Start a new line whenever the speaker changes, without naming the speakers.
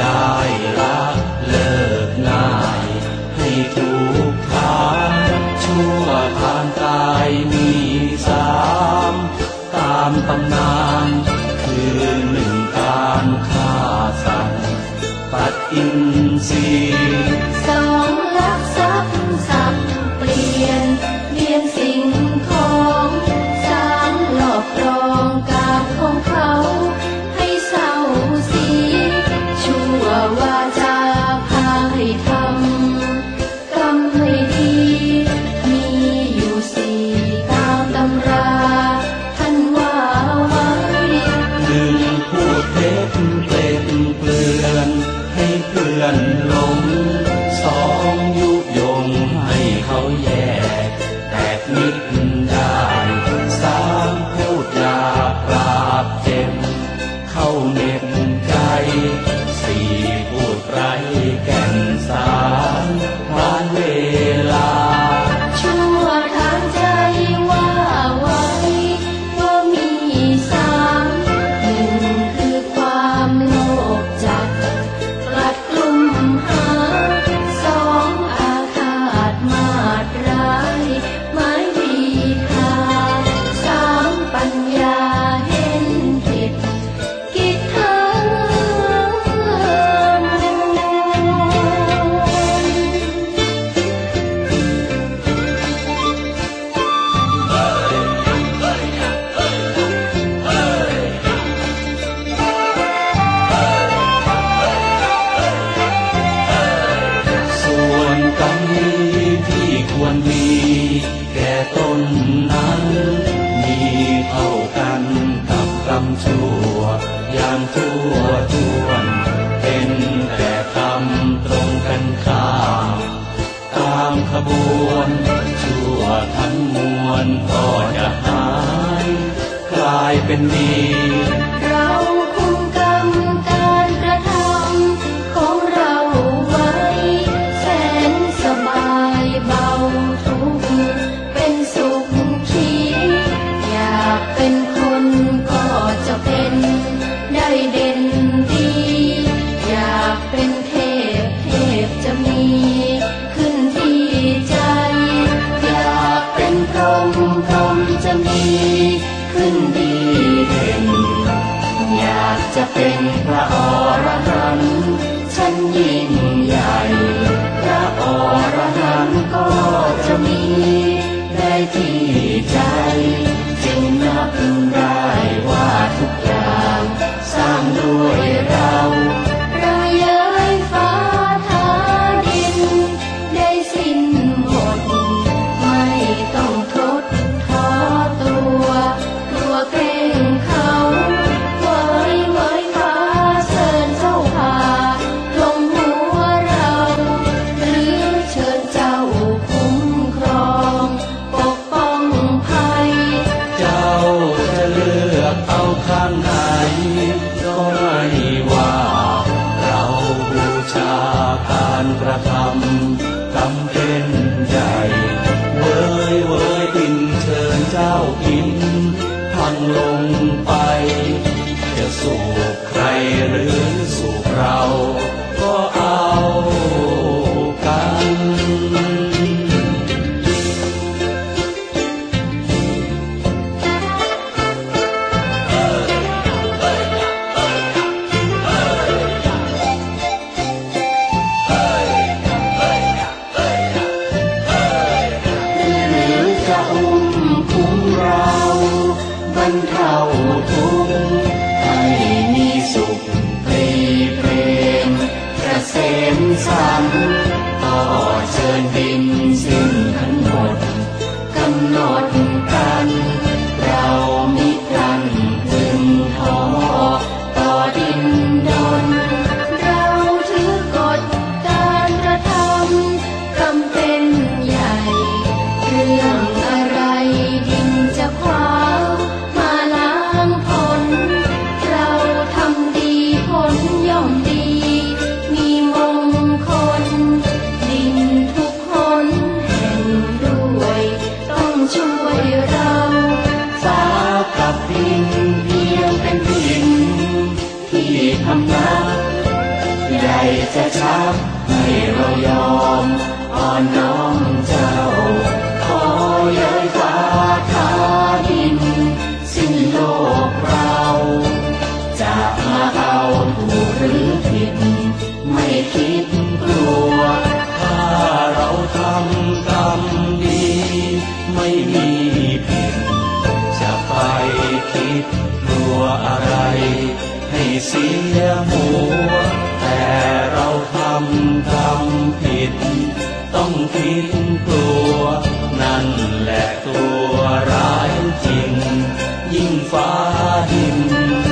ได้ละเลิกนายให้ทุกทานชั่วทางกายมีสามตามตำนานคือหนึ่งการฆ่าสัตว์ตัดอินทรี
人路างชั่วทว
น เป็นแต่
คำตรง
กันข้ามตามขบวน ชั่วทั้งมวลก็จะหาย กลายเป็นดี
จะเป็นพระอรหันต์ฉันยิ่งใหญ่ พระอรหันต์ก็จะมีได้ที่ใจ จึงนับได้ว่าทุกอย่างสร้างด้วย รัก
ให้เรา
ยอม
อ่อนน้อมเจ้า ขอเย้ยฟ้าทาดิน สิ้นโลกเราจะมาเอาถูกหรือผิด ไม่คิดกลัว ถ้าเราทำกรรมดี ไม่มีผิด จะไปคิดกลัวอะไร ให้เสีย ง